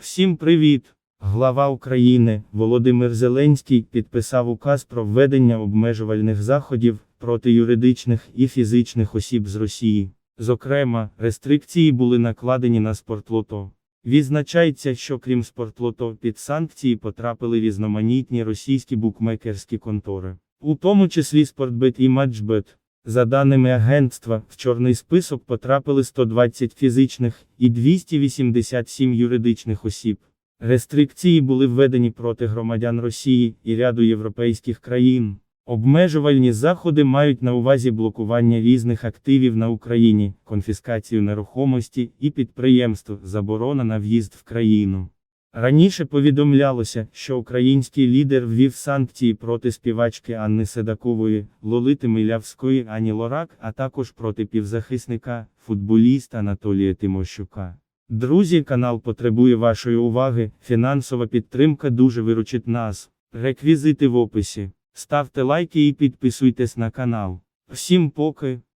Всім привіт! Глава України Володимир Зеленський підписав указ про введення обмежувальних заходів проти юридичних і фізичних осіб з Росії. Зокрема, рестрикції були накладені на спортлото. Відзначається, що крім спортлото під санкції потрапили різноманітні російські букмекерські контори, у тому числі Спортбет і Матчбет. За даними агентства, в чорний список потрапили 120 фізичних і 287 юридичних осіб. Рестрикції були введені проти громадян Росії і ряду європейських країн. Обмежувальні заходи мають на увазі блокування різних активів на Україні, конфіскацію нерухомості і підприємств, заборона на в'їзд в країну. Раніше повідомлялося, що український лідер ввів санкції проти співачки Анни Седакової, Лолити Милявської Ані Лорак, а також проти півзахисника, футболіста Анатолія Тимощука. Друзі, канал потребує вашої уваги, фінансова підтримка дуже виручить нас. Реквізити в описі. Ставте лайки і підписуйтесь на канал. Всім поки.